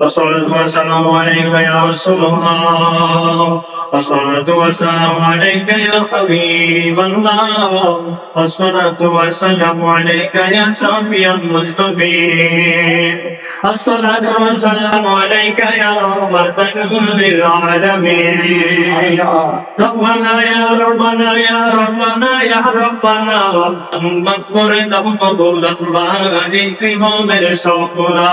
وصلت وسلم عليك يا رسول الله وصلت وسلم عليك يا حبيب الله وصلت وسلم عليك يا شفيع المذنبين الصلاة والسلام عليك يا رحمة للعالمين ربنا يا ربنا يا ربنا يا ربنا محمد করে দাম কবুল দরবার এই সিমনের সকলা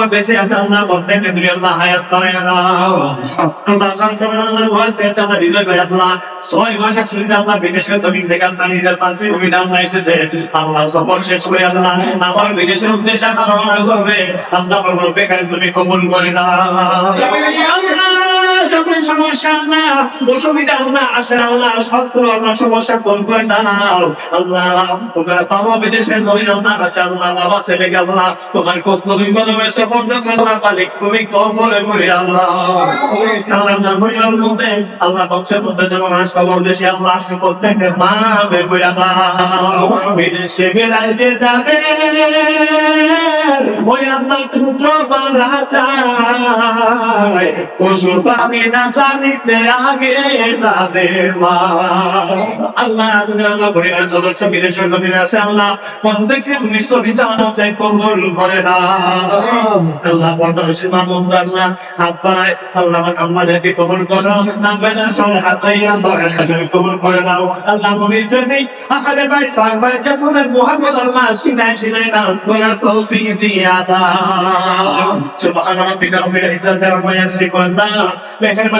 আম্মা বেঁচে আছে আল্লাহ, প্রত্যেককে তুমি আল্লাহ হায়াত বানাইয়া দাও আল্লাহ সাল্লাল্লাহু আলাইহি ওয়াসাল্লাম হৃদয় ছয় মাস থেকে নিজের এসেছে। সফর শেষ করে আমার বিদেশের উদ্দেশ্যে আমরা রওনা করবে বেকার তুমি কবুল করে না আল্লাহ সমস্যা না, অসুবিধা আল্লাহ আসে আল্লাহ শত্রু আল্লাহ সমস্যা দূর করে দাও। আল্লাহ, তোমরা বাবা বিদেশে জমি আল্লাহ কাছে, আল্লাহ, বাবা, ছেলে, আল্লাহ, তোমার কর্তব্য কদমে সফর আল্লাহ মালিক, তুমি কবলে করে আল্লাহ। আল্লাহ আপনার মধ্যে, আল্লাহ বংশের মধ্যে যেন মানুষ খবর দেশে আল্লাহ প্রত্যেককে মা বে করে বিদেশে বেড়াইতে যাবে, ওই আল্লাহ পুত্র বাড়া যায় পশু পাবি না জানিতে আগে যাবে মা। আল্লাহ আল্লাহ পরিবার সদস্য বিদেশের নদীর আছে আল্লাহ প্রত্যেককে উনিশশো বিছানাতে কবুল করে না আল্লাহ বন্ধন সীমা আল্লাহ হাত বাড়ায় আল্লাহ আমাদেরকে কবুল করো। না বেদা সঙ্গে হাতাই কবুল করে দাও। আল্লাহ মনির জন্য আহারে ভাই তার ভাই যখন মোহাম্মদ আল্লাহ সিনাই সিনাই দান করার তৌফিক দিয়া দাও। সুবহান রাব্বিকা রব্বিল ইজ্জাতি আম্মা ইয়াসিফুন মেহেরবানি